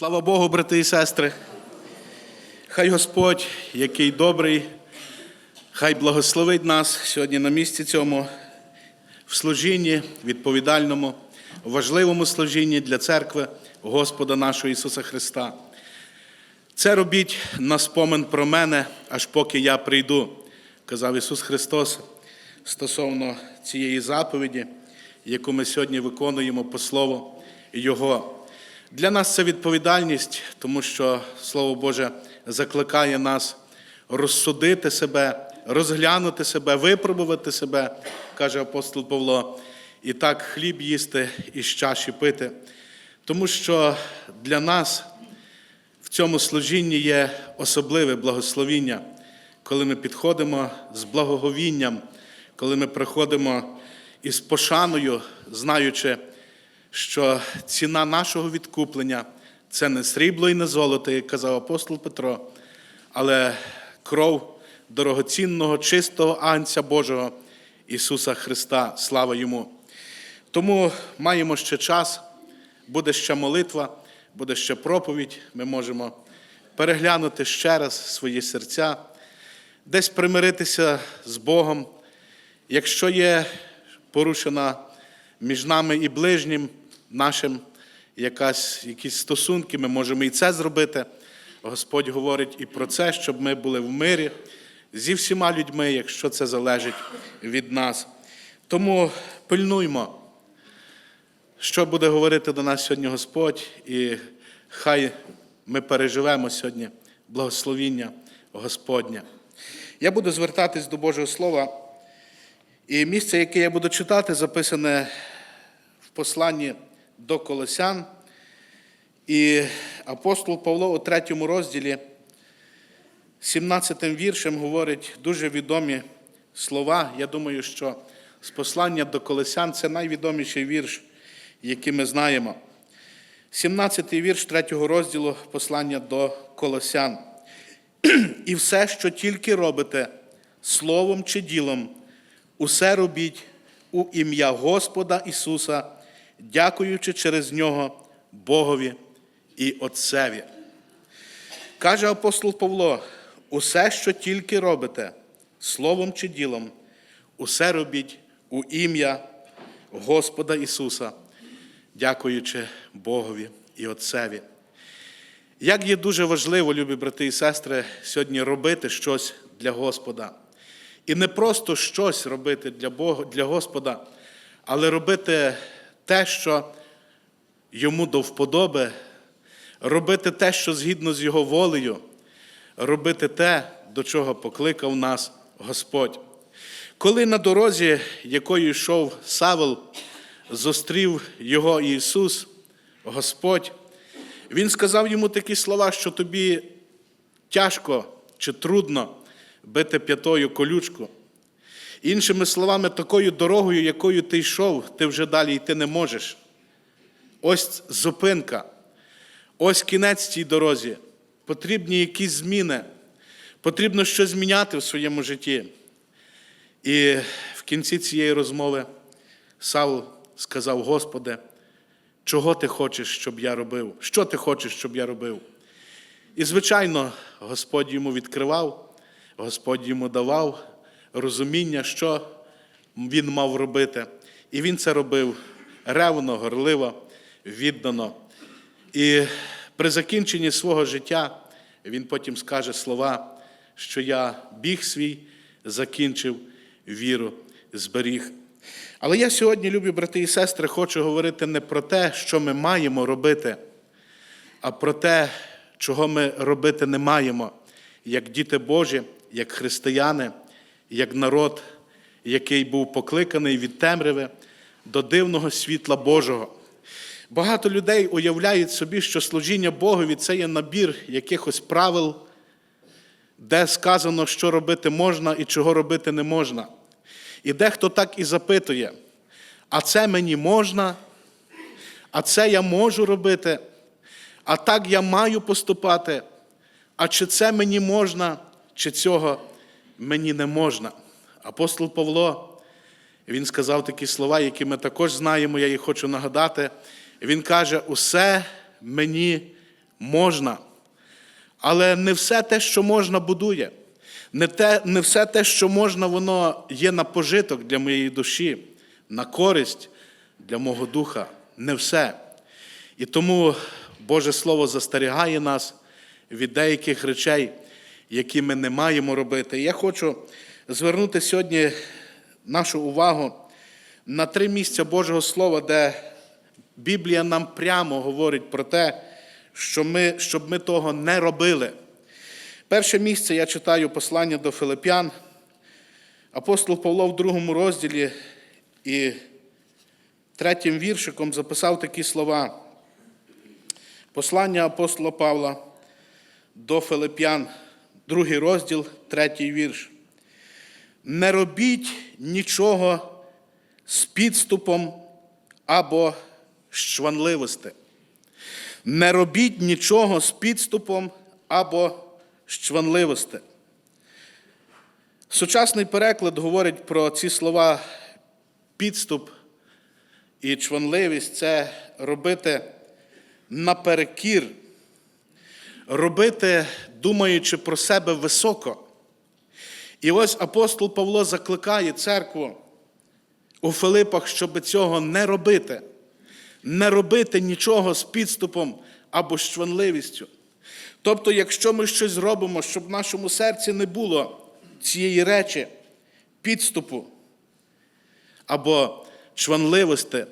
Слава Богу, брати і сестри. Хай Господь, який добрий, хай благословить нас сьогодні на місці цьому в служінні, відповідальному, важливому служінні для церкви Господа нашого Ісуса Христа. Це робіть на спомин про мене, аж поки я прийду, казав Ісус Христос стосовно цієї заповіді, яку ми сьогодні виконуємо по Слову Його. Для нас це відповідальність, тому що Слово Боже закликає нас розсудити себе, розглянути себе, випробувати себе, каже апостол Павло, і так хліб їсти і з чаші пити. Тому що для нас в цьому служінні є особливе благословіння, коли ми підходимо з благоговінням, коли ми приходимо із пошаною, знаючи, що ціна нашого відкуплення це не срібло і не золото, як казав апостол Петро, але кров дорогоцінного, чистого Анця Божого Ісуса Христа. Слава Йому. Тому маємо ще час, буде ще молитва, буде ще проповідь. Ми можемо переглянути ще раз свої серця, десь примиритися з Богом. Якщо є порушена між нами і ближнім нашим якась, якісь стосунки, ми можемо і це зробити. Господь говорить і про це, щоб ми були в мирі зі всіма людьми, якщо це залежить від нас. Тому пильнуймо, що буде говорити до нас сьогодні Господь, і хай ми переживемо сьогодні благословіння Господнє. Я буду звертатись до Божого Слова, і місце, яке я буду читати, записане в посланні до Колосян. І апостол Павло у третьому розділі, 17 віршем, говорить дуже відомі слова. Я думаю, що з послання до Колосян це найвідоміший вірш, який ми знаємо. 17 вірш 3 розділу послання до Колосян. І все, що тільки робите, словом чи ділом, усе робіть у ім'я Господа Ісуса, дякуючи через Нього Богові і Отцеві. Каже апостол Павло: усе, що тільки робите, словом чи ділом, усе робіть у ім'я Господа Ісуса, дякуючи Богові і Отцеві. Як є дуже важливо, любі брати і сестри, сьогодні робити щось для Господа. І не просто щось робити для Бога, для Господа, але робити те, що йому до вподоби, робити те, що згідно з Його волею, робити те, до чого покликав нас Господь. Коли на дорозі, якою йшов Савел, зустрів його Ісус, Господь, Він сказав йому такі слова, що тобі тяжко чи трудно бити п'ятою колючку. Іншими словами, такою дорогою, якою ти йшов, ти вже далі йти не можеш. Ось зупинка, ось кінець цій дорозі. Потрібні якісь зміни, потрібно щось зміняти в своєму житті. І в кінці цієї розмови Савл сказав: Господи, чого ти хочеш, щоб я робив? Що ти хочеш, щоб я робив? І, звичайно, Господь йому відкривав, Господь йому давав розуміння, що він мав робити. І він це робив ревно, горливо, віддано. І при закінченні свого життя він потім скаже слова, що я біг свій, закінчив віру, зберіг. Але я сьогодні, любі брати і сестри, хочу говорити не про те, що ми маємо робити, а про те, чого ми робити не маємо, як діти Божі, як християни, як народ, який був покликаний від темряви до дивного світла Божого. Багато людей уявляють собі, що служіння Богові це є набір якихось правил, де сказано, що робити можна і чого робити не можна. І дехто так і запитує: а це мені можна, а це я можу робити, а так я маю поступати, а чи це мені можна, чи цього мені не можна. Апостол Павло, він сказав такі слова, які ми також знаємо, я їх хочу нагадати. Він каже: усе мені можна. Але не все те, що можна, будує. Не, те, не все те, що можна, воно є на пожиток для моєї душі, на користь для мого духа. Не все. І тому Боже Слово застерігає нас від деяких речей, які ми не маємо робити. Я хочу звернути сьогодні нашу увагу на три місця Божого Слова, де Біблія нам прямо говорить про те, що ми, щоб ми того не робили. Перше місце я читаю послання до Филип'ян. Апостол Павло в другому розділі і третім віршиком записав такі слова. Послання апостола Павла до Филип'ян, другий розділ, третій вірш. Не робіть нічого з підступом або з чванливості. Не робіть нічого з підступом або з чванливості. Сучасний переклад говорить про ці слова підступ і чванливість це робити наперекір, робити, думаючи про себе високо. І ось апостол Павло закликає церкву у Филипах, щоб цього не робити, не робити нічого з підступом або з чванливістю. Тобто, якщо ми щось зробимо, щоб в нашому серці не було цієї речі, підступу або чванливості,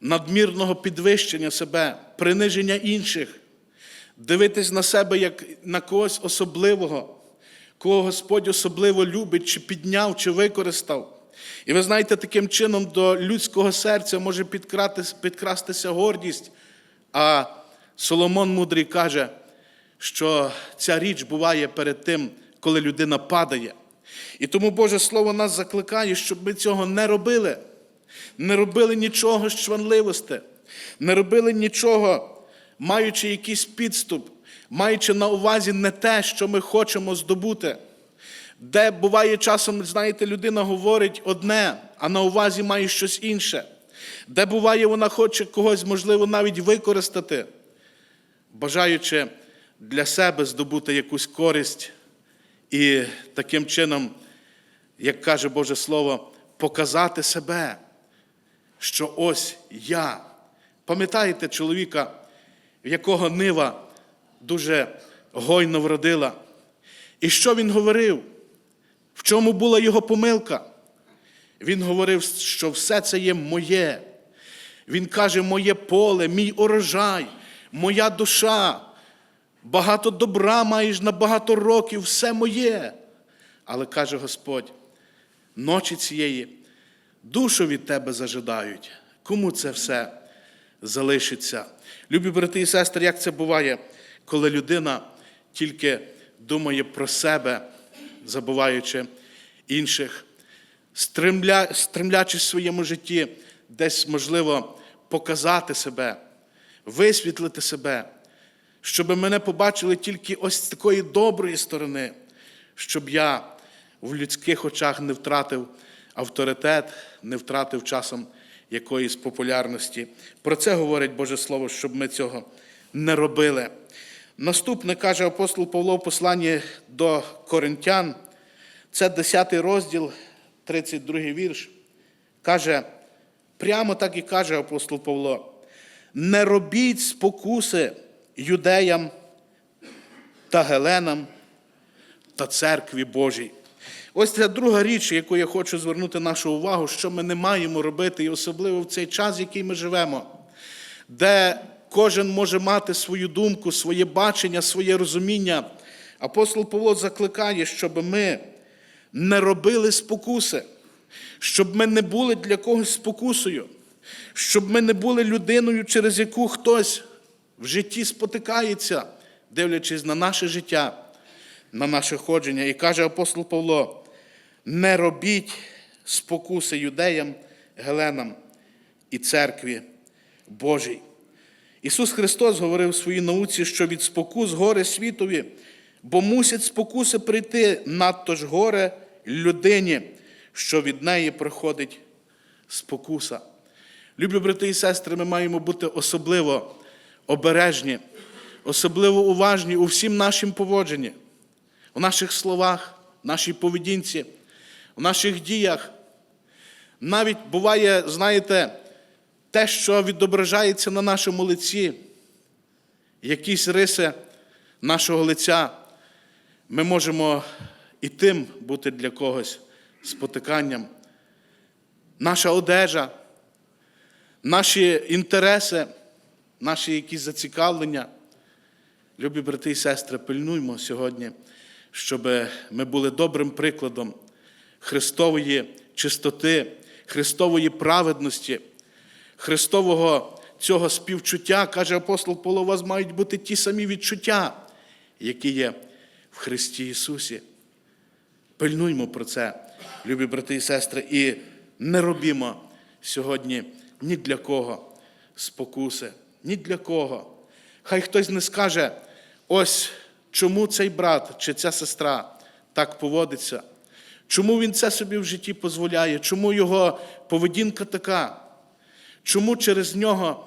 надмірного підвищення себе, приниження інших, дивитись на себе як на когось особливого, кого Господь особливо любить, чи підняв, чи використав. І ви знаєте, таким чином до людського серця може підкрастися гордість, а Соломон Мудрий каже, що ця річ буває перед тим, коли людина падає. І тому Боже Слово нас закликає, щоб ми цього не робили, не робили нічого з чванливості, не робили нічого, маючи якийсь підступ, маючи на увазі не те, що ми хочемо здобути. Де буває часом, знаєте, людина говорить одне, а на увазі має щось інше. Де буває, вона хоче когось, можливо, навіть використати, бажаючи для себе здобути якусь користь і таким чином, як каже Боже Слово, показати себе, що ось я. Пам'ятаєте чоловіка, якого нива дуже гойно вродила? І що він говорив? В чому була його помилка? Він говорив, що все це є моє. Він каже, моє поле, мій урожай, моя душа. Багато добра маєш на багато років, все моє. Але каже Господь, ночі цієї душу від тебе зажидають. Кому це все залишиться? Любі брати і сестри, як це буває, коли людина тільки думає про себе, забуваючи інших, стремля, стремлячись в своєму житті, десь можливо показати себе, висвітлити себе щоб мене побачили тільки ось з такої доброї сторони, щоб я в людських очах не втратив авторитет, не втратив часом якоїсь популярності. Про це говорить Боже Слово, щоб ми цього не робили. Наступне каже апостол Павло в посланні до Коринтян, це 10 розділ, 32 вірш. Каже, прямо так і каже апостол Павло: не робіть спокуси юдеям та Геленам та церкві Божій. Ось це друга річ, яку я хочу звернути нашу увагу, що ми не маємо робити, і особливо в цей час, в який ми живемо, де кожен може мати свою думку, своє бачення, своє розуміння. Апостол Павло закликає, щоб ми не робили спокуси, щоб ми не були для когось спокусою, щоб ми не були людиною, через яку хтось в житті спотикається, дивлячись на наше життя, на наше ходження. І каже апостол Павло: не робіть спокуси юдеям, Геленам і церкві Божій. Ісус Христос говорив в своїй науці, що від спокус горе світові, бо мусять спокуси прийти надто ж горе людині, що від неї приходить спокуса. Люблю брати і сестри, ми маємо бути особливо обережні, особливо уважні у всім нашім поводженні, у наших словах, нашій поведінці, у наших діях. Навіть буває, знаєте, те, що відображається на нашому лиці, якісь риси нашого лиця, ми можемо і тим бути для когось спотиканням. Наша одежа, наші інтереси, наші якісь зацікавлення. Любі брати і сестри, пильнуймо сьогодні, щоб ми були добрим прикладом Христової чистоти, Христової праведності, Христового цього співчуття, каже апостол Павло, у вас мають бути ті самі відчуття, які є в Христі Ісусі. Пильнуймо про це, любі брати і сестри, і не робімо сьогодні ні для кого спокуси, ні для кого. Хай хтось не скаже, ось чому цей брат чи ця сестра так поводиться, чому він це собі в житті дозволяє, чому його поведінка така, чому через нього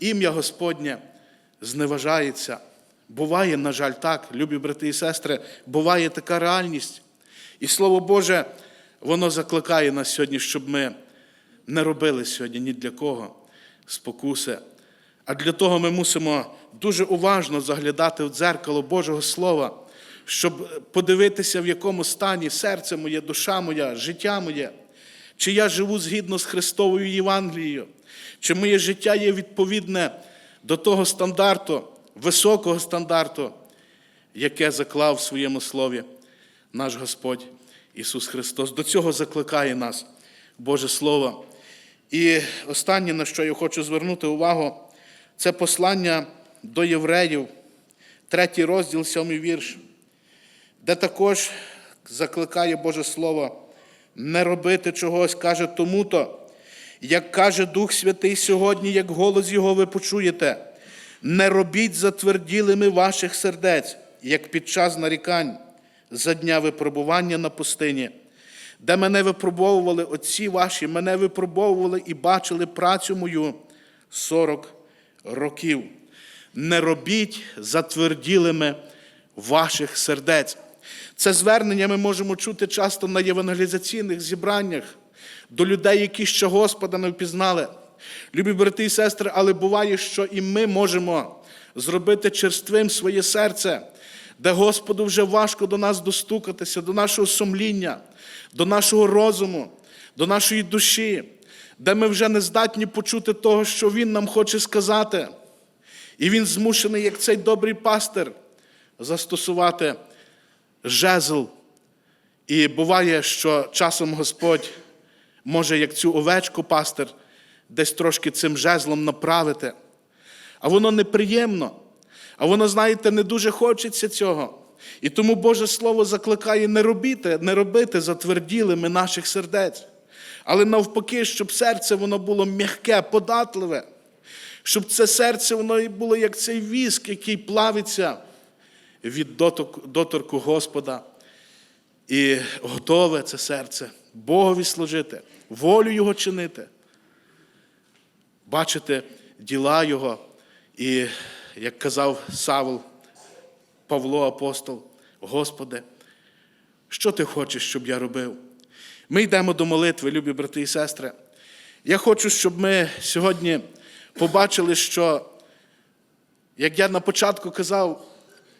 ім'я Господнє зневажається. Буває, на жаль, так, любі брати і сестри, буває така реальність. І Слово Боже, воно закликає нас сьогодні, щоб ми не робили сьогодні ні для кого спокуси. А для того ми мусимо дуже уважно заглядати в дзеркало Божого Слова, щоб подивитися, в якому стані серце моє, душа моя, життя моє, чи я живу згідно з Христовою Євангелією, чи моє життя є відповідне до того стандарту, високого стандарту, яке заклав в своєму слові наш Господь Ісус Христос. До цього закликає нас Боже Слово. І останнє, на що я хочу звернути увагу, це послання до євреїв, третій розділ, сьомий вірш, де також закликає Боже Слово не робити чогось, каже тому-то, як каже Дух Святий сьогодні, як голос Його ви почуєте, не робіть затверділими ваших сердець, як під час нарікань за дня випробування на пустині, де мене випробовували отці ваші, мене випробовували і бачили працю мою 40 років. Не робіть затверділими ваших сердець. Це звернення ми можемо чути часто на євангелізаційних зібраннях до людей, які ще Господа не впізнали. Любі брати і сестри, але буває, що і ми можемо зробити черствим своє серце, де Господу вже важко до нас достукатися, до нашого сумління, до нашого розуму, до нашої душі, де ми вже не здатні почути того, що Він нам хоче сказати. І він змушений, як цей добрий пастир, застосувати жезл. І буває, що часом Господь може, як цю овечку пастир, десь трошки цим жезлом направити. А воно неприємно, а воно, знаєте, не дуже хочеться цього. І тому Боже Слово закликає не робити, не робити затверділими наших сердець, але навпаки, щоб серце воно було м'яке, податливе, щоб це серце воно і було як цей віск, який плавиться від доторку Господа. І готове це серце Богові служити, волю Його чинити, бачити діла Його. І, як казав Савл, Павло апостол, Господи, що ти хочеш, щоб я робив? Ми йдемо до молитви, любі брати і сестри. Я хочу, щоб ми сьогодні побачили, що, як я на початку казав,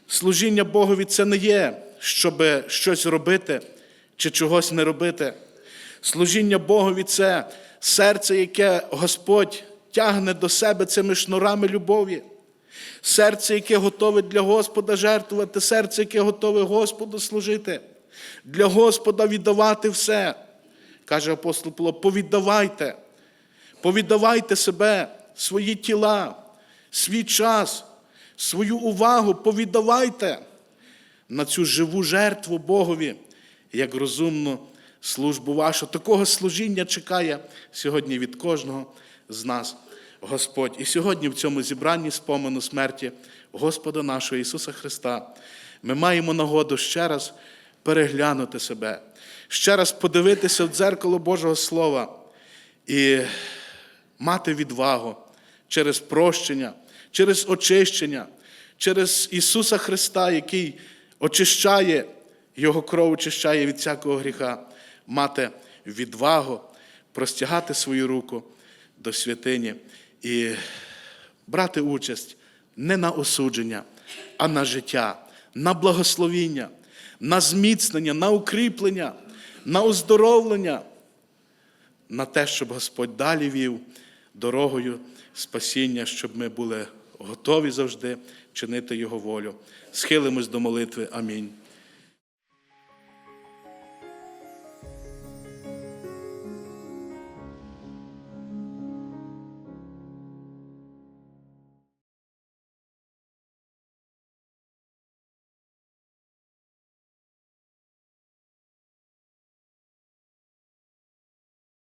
служіння Богові це не є, щоб щось робити чи чогось не робити. Служіння Богові це серце, яке Господь тягне до себе цими шнурами любові. Серце, яке готове для Господа жертвувати, серце, яке готове Господу служити, для Господа віддавати все. Каже апостол Павло, повіддавайте, повіддавайте себе, свої тіла, свій час, свою увагу, повіддавайте на цю живу жертву Богові, як розумну службу вашу. Такого служіння чекає сьогодні від кожного з нас. Господь. І сьогодні в цьому зібранні спомену смерті Господа нашого Ісуса Христа ми маємо нагоду ще раз переглянути себе, ще раз подивитися в дзеркало Божого Слова і мати відвагу через прощення, через очищення, через Ісуса Христа, який очищає, Його кров очищає від всякого гріха, мати відвагу, простягати свою руку до святині і брати участь не на осудження, а на життя, на благословіння, на зміцнення, на укріплення, на оздоровлення, на те, щоб Господь далі вів дорогою спасіння, щоб ми були готові завжди чинити Його волю. Схилимось до молитви. Амінь.